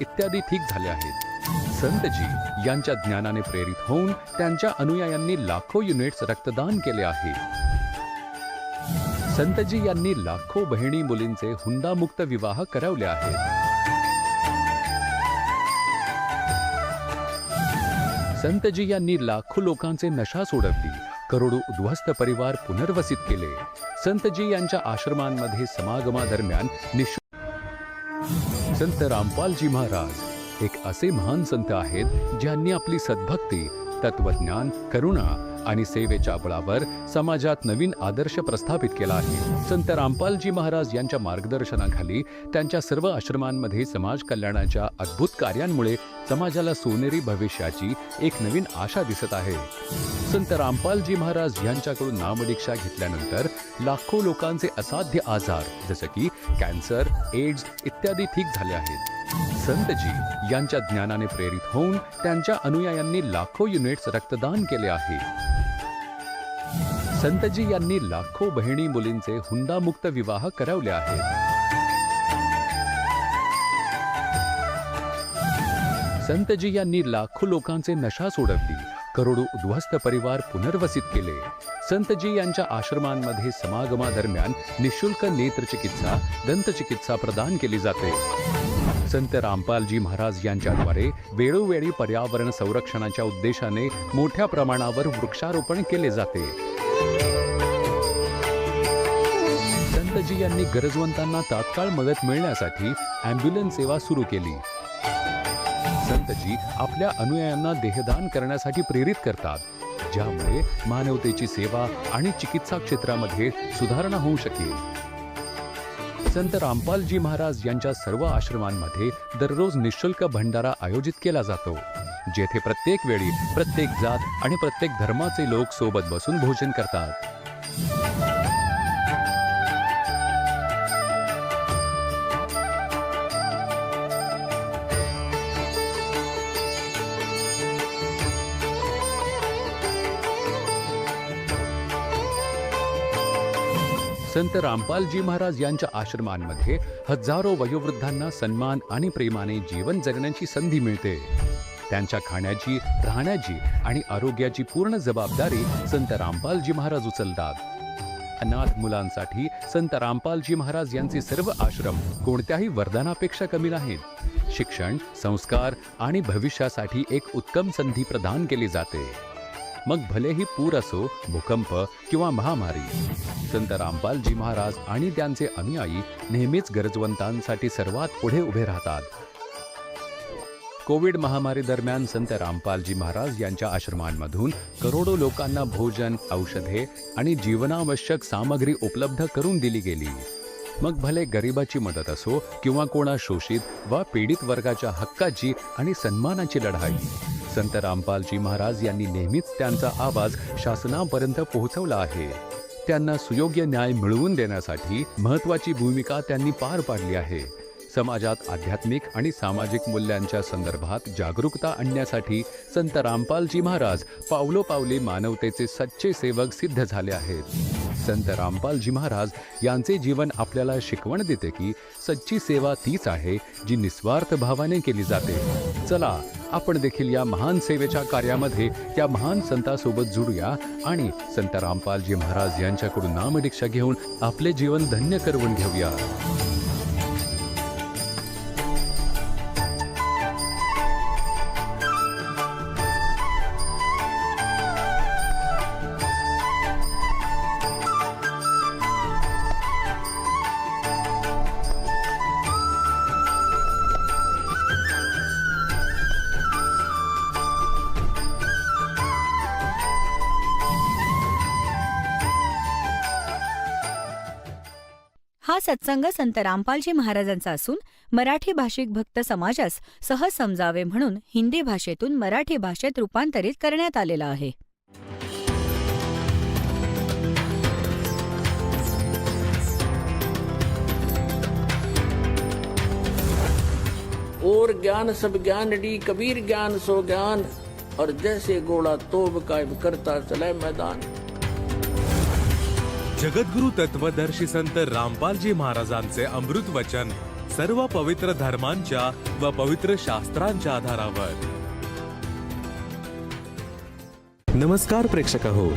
इत्यादी ठीक झाले आहेत. संतजी यांच्या ज्ञानाने प्रेरित होऊन त्यांच्या अनुयायांनी लाखो युनिट्स रक्तदान केले आहे. संतजी यांनी लाखो बहिणी मुलींचे हुंडामुक्त विवाह करवले आहेत. संतजी यांनी लाखो लोकांचे नशा सोडवली. करोडो उद्ध्वस्त परिवार पुनर्वसित केले. संतजी यांच्या आश्रमांमध्ये समागमादरम्यान निशु संत रामपालजी महाराज एक असे महान संत आहेत ज्यांनी आपली सद्भक्ती तत्वज्ञान करुणा आणि सेवेच्या बळावर समाजात नवीन आदर्श प्रस्थापित केला आहे. संत रामपालजी महाराज यांच्या मार्गदर्शनाखाली त्यांच्या सर्व आश्रमांमध्ये समाज कल्याणाच्या अद्भुत कार्यांमुळे समाजाला सोनेरी भविष्याची एक नवीन आशा दिसत आहे. संत रामपालजी महाराज यांच्याकडून नामदीक्षा घेतल्यानंतर लाखो लोकांचे असाध्य आजार जसं की कॅन्सर एड्स इत्यादी ठीक झाले आहेत. संतजी यांच्या ज्ञानाने प्रेरित होऊन त्यांच्या अनुयायांनी लाखो युनिट्स रक्तदान केले आहे. संतजी यांनी लाखो बहिणी मुलींचे हुंडामुक्त विवाह करवले आहेत. संतजी यांनी लाखो लोकांचे नशा सोडवली करोडो उद्ध्वस्त परिवार पुनर्वसित केले. संतजी यांच्या आश्रमांमध्ये समागमादरम्यान निशुल्क नेत्रचिकित्सा दंतचिकित्सा प्रदान केली जाते. संत रामपालजी महाराज यांच्याद्वारे वेळोवेळी पर्यावरण संरक्षणाच्या उद्देशाने मोठ्या प्रमाणावर वृक्षारोपण केले जाते. मुखर्जी यांनी गरजवंतांना तात्काळ मदत मिळण्यासाठी अँब्युलन्स सेवा सुरू केली. संतजी आपल्या अनुयायांना देहदान करण्यासाठी प्रेरित करतात ज्यामुळे मानवतेची सेवा आणि चिकित्सा क्षेत्रामध्ये सुधारणा होऊ शकेल. संत रामपालजी महाराज यांच्या सर्व आश्रमांमध्ये दररोज निशुल्क भंडारा आयोजित केला जातो जेथे प्रत्येक वेळी प्रत्येक जात आणि प्रत्येक धर्माचे लोक सोबत बसून भोजन करतात. संत रामपालजी महाराज यांच्या आश्रमांमध्ये हजारो वयोवृद्धांना सन्मान आणि प्रेमाने जीवन जगण्याची संधी मिळते. त्यांच्या खाण्याची राहण्याची आणि आरोग्याची पूर्ण जबाबदारी संत रामपालजी महाराज उचलतात. अनाथ मुलांसाठी संत रामपालजी महाराज यांचे सर्व आश्रम कोणत्याही वरदानापेक्षा कमी नाहीत. शिक्षण संस्कार आणि भविष्यासाठी एक उत्तम संधी प्रदान केली जाते. मग भलेही पूर असो भूकंप किंवा महामारी संत रामपालजी महाराज आणि त्यांचे अनुयायी नेहमीच गरजवंतांसाठी सर्वात पुढे उभे राहतात. कोविड महामारी दरम्यान संत रामपालजी महाराज यांच्या आश्रमांमधून करोडो लोकांना भोजन औषधे आणि जीवनावश्यक सामग्री उपलब्ध करून दिली गेली. मग भले गरिबाची मदत असो किंवा कोणा शोषित वा पीडित वर्गाच्या हक्काची आणि सन्मानाची लढाई संत रामपालजी महाराज यांनी नेहमीच त्यांचा आवाज शासनापर्यंत पोहोचवला आहे. त्यांना सुयोग्य न्याय मिळवून देण्यासाठी महत्वाची भूमिका त्यांनी पार पाडली आहे. समाजात आध्यात्मिक आणि सामाजिक मूल्यांच्या संदर्भात जागरूकता आणण्यासाठी संत रामपालजी महाराज पावलोपावले मानवतेचे सच्चे सेवक सिद्ध झाले आहेत. संत रामपालजी महाराज यांचे जीवन आपल्याला शिकवण देते की सच्ची सेवा तीच आहे जी निस्वार्थ भावाने केली जाते. चला आपण देखील या महान सेवेच्या कार्यामध्ये त्या महान संतासोबत जुडूया आणि संत रामपालजी महाराज यांच्याकडून नामदीक्षा घेऊन आपले जीवन धन्य करवून घेऊया. सत्संग संत रामपालजी महाराजांचा असून मराठी भाषिक भक्त समाजास सहज समजावे म्हणून हिंदी भाषेतून मराठी भाषेत रूपांतरित करण्यात आलेला आहे. और ज्ञान सब ज्ञान डी कबीर ज्ञान सो ज्ञान और जैसे घोड़ा तोब का करता चले मैदान। जगद्गुरु तत्वदर्शी संत रामपालजी महाराजांचे अमृत वचन सर्व पवित्र धर्मांच्या व पवित्र शास्त्रांच्या आधारावर. नमस्कार प्रेक्षक हो.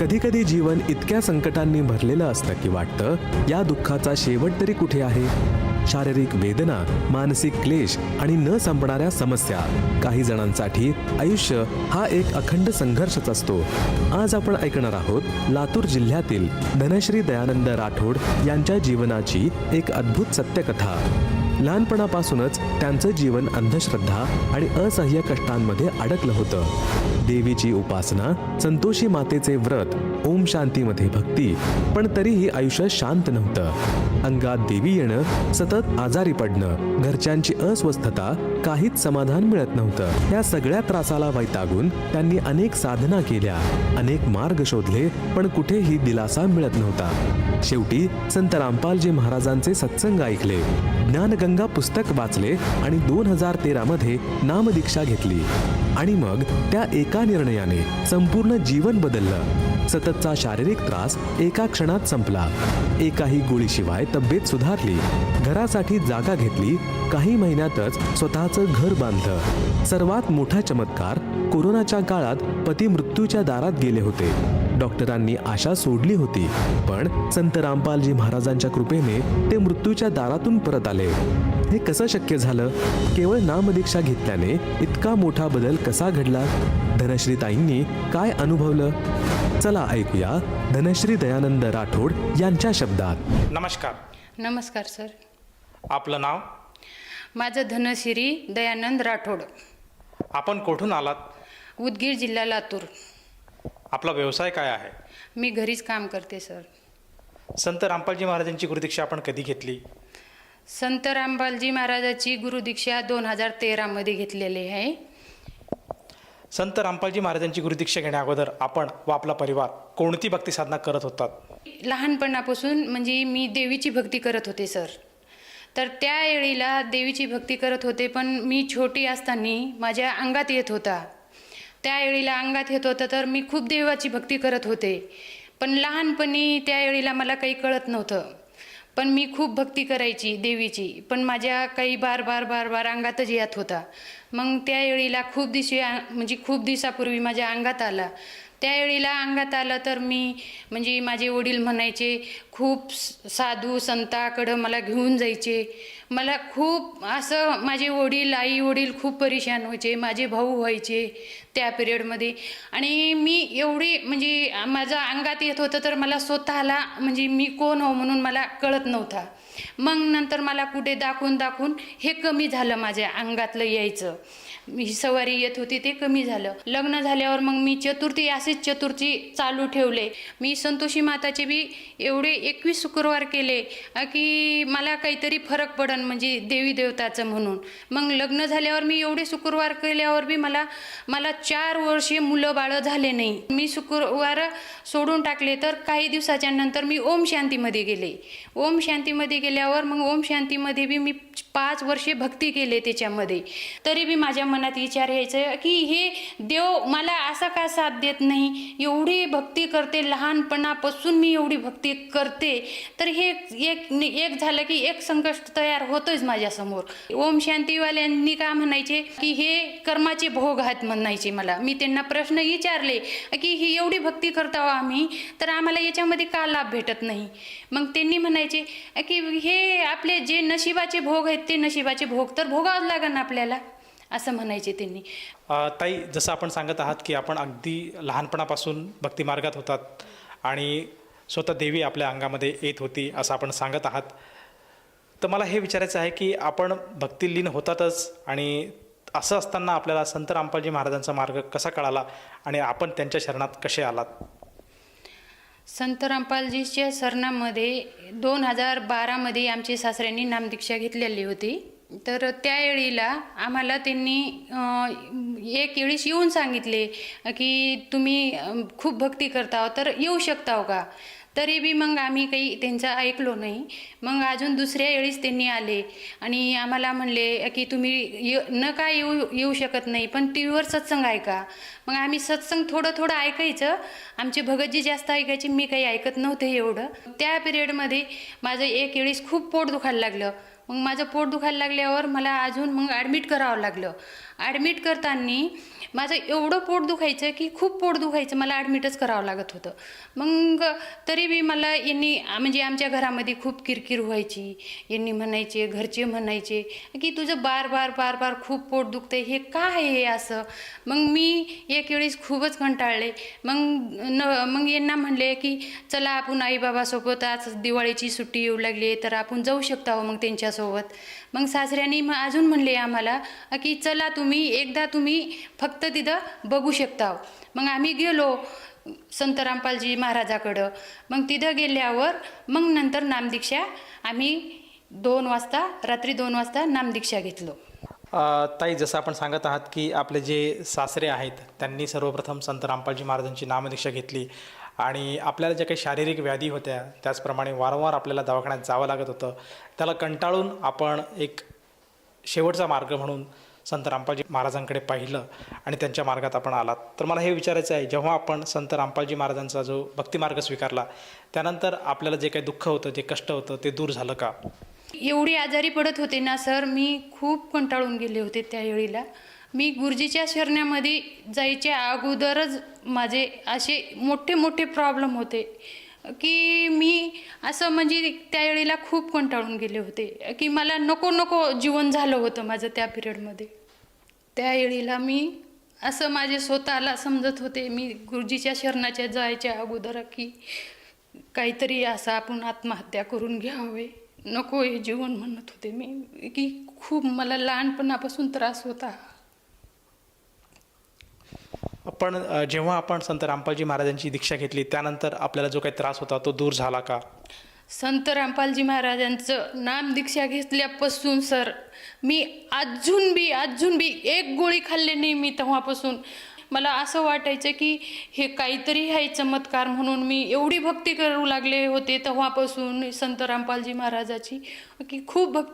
कधी कधी जीवन इतक्या संकटांनी भरलेलं असतं की वाटतं या दुःखाचा शेवट तरी कुठे आहे? शारीरिक वेदना मानसिक क्लेश आणि न संपणाऱ्या समस्या. काही जणांसाठी आयुष्य हा एक अखंड संघर्षच असतो. आज आपण ऐकणार आहोत लातूर जिल्ह्यातील धनश्री दयानंद राठोड यांच्या जीवनाची एक अद्भुत सत्यकथा. लहानपणापासूनच त्यांचं जीवन अंधश्रद्धा आणि असह्य कष्टांमध्ये अडकलं होतं. देवीची उपासना संतोषी मातेचे व्रत ओम शांतीमध्ये भक्ती पण तरीही आयुष्य शांत नव्हतं. अंगात देवी येणं सतत आजारी पडणं घरच्यांची अस्वस्थता काहीच समाधान मिळत नव्हतं. या सगळ्या त्रासाला वैतागून त्यांनी अनेक साधना केल्या अनेक मार्ग शोधले पण कुठेही दिलासा मिळत नव्हता. शेवटी संत रामपालजी महाराजांचे सत्संग ऐकले. ज्ञान ज्ञानगंगा पुस्तक वाचले आणि दोन हजार तेरा मध्ये नामदीक्षा घेतली. आणि मग त्या एका निर्णयाने संपूर्ण जीवन बदललं. सततचा शारीरिक त्रास एका क्षणात संपला. एकाही गोळीशिवाय तब्येत सुधारली. घरासाठी जागा घेतली. काही महिन्यातच स्वतःचं घर बांधलं. सर्वात मोठा चमत्कार कोरोनाच्या काळात पती मृत्यूच्या दारात गेले होते. डॉक्टरांनी आशा सोडली होती. पण संत रामपालजी महाराजांच्या कृपेने ते मृत्यूच्या दारातून परत आले. हे कसं शक्य झालं? केवळ नामदीक्षा घेतल्याने इतका मोठा बदल कसा घडला? धनश्री ताईंनी काय अनुभवलं? चला ऐकूया धनश्री दयानंद राठोड यांच्या शब्दात. नमस्कार. नमस्कार सर. आपलं नाव? माझं धनशिरी दयानंद राठोड. आपण कुठून आलात? उदगीर जिल्हा लातूर. आपला व्यवसाय काय आहे? मी घरीच काम करते सर. संत रामपालजी महाराजांची गुरुदीक्षा आपण कधी घेतली? संत रामबालजी महाराजाची गुरुदीक्षा दोन हजार तेरामध्ये घेतलेली आहे. संत रामपालजी महाराजांची गुरुदीक्षा घेण्या अगोदर आपण व आपला परिवार कोणती भक्ती साधना करत होतात? लहानपणापासून म्हणजे मी देवीची भक्ती करत होते सर. तर त्या वेळीला देवीची भक्ती करत होते पण मी छोटी असताना माझ्या अंगात येत होता. त्यावेळीला अंगात येत होतं तर मी खूप देवाची भक्ती करत होते. पण लहानपणी त्यावेळीला मला काही कळत नव्हतं. पण मी खूप भक्ती करायची देवीची. पण माझ्या काही बार बार बार बार अंगातच येत होता. मग त्या वेळीला खूप दिवशी म्हणजे खूप दिवसापूर्वी माझ्या अंगात आला. त्यावेळीला अंगात आलं तर मी म्हणजे माझे वडील म्हणायचे खूप साधू संताकडं मला घेऊन जायचे. मला खूप असं माझे वडील आई वडील खूप परेशान व्हायचे माझे भाऊ व्हायचे त्या पिरियडमध्ये आणि मी एवढी म्हणजे माझं अंगात येत होतं तर मला स्वतःला म्हणजे मी कोण हो म्हणून मला कळत नव्हता. मग नंतर मला कुठे दाखवून दाखवून हे कमी झालं माझ्या अंगातलं यायचं. मी सवारी येत होती ते कमी झालं. लग्न झाल्यावर मग मी चतुर्थी असेच चतुर्थी चालू ठेवले. मी संतोषी माताचे बी एवढे एकवीस शुक्रवार केले की मला काहीतरी फरक पडन म्हणजे देवी देवताचं म्हणून. मग लग्न झाल्यावर मी एवढे शुक्रवार केल्यावर बी मला मला चार वर्षे मुलं बाळं झाले नाही. मी शुक्रवार सोडून टाकले तर काही दिवसाच्या नंतर मी ओम शांतीमध्ये गेले. ओम शांतीमध्ये गेल्यावर मग ओम शांतीमध्ये बी मी पाच वर्षे भक्ती केले त्याच्यामध्ये. तरी बी माझ्या मनात विचार यायचं की हे देव मला असा का साथ देत नाही? एवढी भक्ती करते लहानपणापासून मी एवढी भक्ती करते. तर हे एक एक झालं की एक संकट तयार होतोच माझ्यासमोर. ओम शांतीवाल्यांनी का म्हणायचे की हे कर्माचे भोग आहेत म्हणायचे मला. मी त्यांना प्रश्न विचारले की ही एवढी भक्ती करतो हो आम्ही तर आम्हाला याच्यामध्ये का लाभ भेटत नाही? मग त्यांनी म्हणायचे की हे आपले जे नशिबाचे भोग आहेत ते नशिबाचे भोग तर भोगावं लागन आपल्याला असं म्हणायचे त्यांनी. ताई जसं आपण सांगत आहात की आपण अगदी लहानपणापासून भक्तिमार्गात होतात आणि स्वतः देवी आपल्या अंगामध्ये येत होती असं आपण सांगत आहात. तर मला हे विचारायचं आहे की आपण भक्तिलीन होतातच आणि असं असताना आपल्याला संत रामपालजी महाराजांचा मार्ग कसा कळाला आणि आपण त्यांच्या शरणात कसे आलात? संत रामपालजीच्या सरणामध्ये दोन हजार बारामध्ये आमच्या सासऱ्यांनी नामदीक्षा घेतलेली होती. तर त्यावेळीला आम्हाला त्यांनी एक वेळीस येऊन सांगितले की तुम्ही खूप भक्ती करता तर येऊ शकता हो का? तरी बी मग आम्ही काही त्यांचं ऐकलो नाही. मग अजून दुसऱ्या वेळीस त्यांनी आले. आणि आम्हाला म्हणले की तुम्ही ये न का येऊ येऊ शकत नाही पण टी व्हीवर सत्संग ऐका. मग आम्ही सत्संग थोडं थोडं ऐकायचं. आमचे भगतजी जास्त ऐकायचे मी काही ऐकत नव्हते एवढं. त्या पिरियडमध्ये माझं एक वेळीस खूप पोट दुखायला लागलं. मग माझं पोट दुखायला लागल्यावर मला अजून मग ॲडमिट करावं लागलं. ॲडमिट करताना माझं एवढं पोट दुखायचं की खूप पोट दुखायचं. मला ॲडमिटच करावं लागत होतं. मग तरी बी मला यांनी म्हणजे आमच्या घरामध्ये खूप किरकिर व्हायची. यांनी म्हणायचे घरचे म्हणायचे की तुझं बार बार बार बार खूप पोट दुखतंय. हे का आहे हे असं? मग मी एक वेळेस खूपच कंटाळले. मग न मग यांना म्हणले की चला आपण आईबाबासोबत आज दिवाळीची सुट्टी येऊ लागली तर आपण जाऊ शकता हो मग त्यांच्यासोबत. मग सासऱ्याने मग अजून म्हणले आम्हाला की चला तुम्ही एकदा तुम्ही फक्त तिथं बघू शकता मग आम्ही गेलो संत रामपालजी महाराजाकडं. मग तिथं गेल्यावर मग नंतर नामदीक्षा आम्ही दोन वाजता रात्री दोन वाजता नामदीक्षा घेतलो. ताई जसं आपण सांगत आहात की आपले जे सासरे आहेत त्यांनी सर्वप्रथम संत रामपालजी महाराजांची नामदीक्षा घेतली. आणि आपल्याला ज्या काही शारीरिक व्याधी होत्या त्याचप्रमाणे वारंवार आपल्याला दवाखान्यात जावं लागत होतं त्याला कंटाळून आपण एक शेवटचा मार्ग म्हणून संत रामपालजी महाराजांकडे पाहिलं आणि त्यांच्या मार्गात आपण आलात. तर मला हे विचारायचं आहे जेव्हा आपण संत रामपालजी महाराजांचा जो भक्तिमार्ग स्वीकारला त्यानंतर आपल्याला जे काही दुःख होतं जे कष्ट होतं ते दूर झालं का? एवढी आजारी पडत होते ना सर मी खूप कंटाळून गेले होते त्यावेळीला मी गुरुजीच्या शरण्यामध्ये जायच्या अगोदरच माझे असे मोठे मोठे प्रॉब्लेम होते. की मी असं म्हणजे त्यावेळेला खूप कंटाळून गेले होते. की मला नको नको जीवन झालं होतं माझं त्या पिरियडमध्ये त्यावेळेला मी असं माझे स्वतःला समजत होते. मी गुरुजीच्या शरणाच्या जायच्या अगोदर की काहीतरी असं आपण आत्महत्या करून घ्यावे. नको हे जीवन म्हणत होते मी. की खूप मला लहानपणापासून त्रास होता. पण जेव्हा आपण संत रामपालजी महाराजांची दीक्षा घेतली त्यानंतर आपल्याला जो काही त्रास होता तो दूर झाला का? संत रामपालजी महाराजांचं नाम दीक्षा घेतल्यापासून सर मी अजून बी अजून बी एक गोळी खाल्ली नाही मी तेव्हापासून. मला असं वाटायचं की हे काहीतरी आहे चमत्कार म्हणून मी एवढी भक्ती करू लागले होते तेव्हापासून संत रामपालजी महाराजाची की खूप भक्ती